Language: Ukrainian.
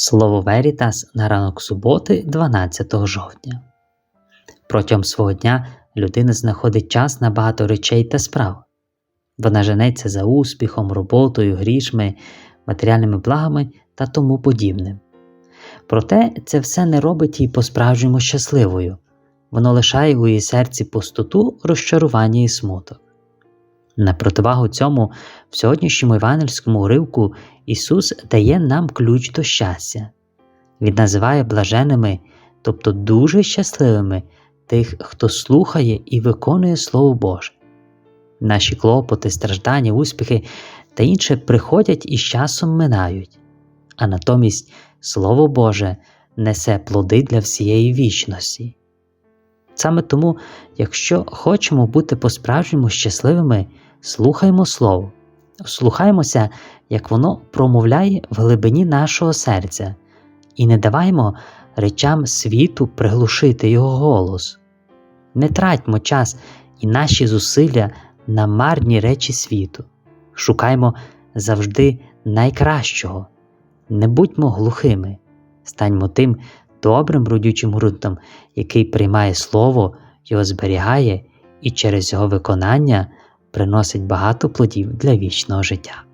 Слово Верітас на ранок суботи, 12 жовтня. Протягом свого дня людина знаходить час на багато речей та справ. Вона женеться за успіхом, роботою, грішми, матеріальними благами та тому подібним. Проте це все не робить її по-справжньому щасливою, воно лишає у її серці пустоту, розчарування і смуток. На противагу цьому, в сьогоднішньому івангельському уривку Ісус дає нам ключ до щастя. Він називає блаженими, тобто дуже щасливими тих, хто слухає і виконує Слово Боже. Наші клопоти, страждання, успіхи та інше приходять і з часом минають, а натомість Слово Боже несе плоди для всієї вічності. Саме тому, якщо хочемо бути по-справжньому щасливими, слухаймо Слово, слухаймося, як воно промовляє в глибині нашого серця, і не даваймо речам світу приглушити його голос. Не тратьмо час і наші зусилля на марні речі світу, шукаймо завжди найкращого, не будьмо глухими, станьмо тим добрим родючим ґрунтом, який приймає слово, його зберігає і через його виконання приносить багато плодів для вічного життя.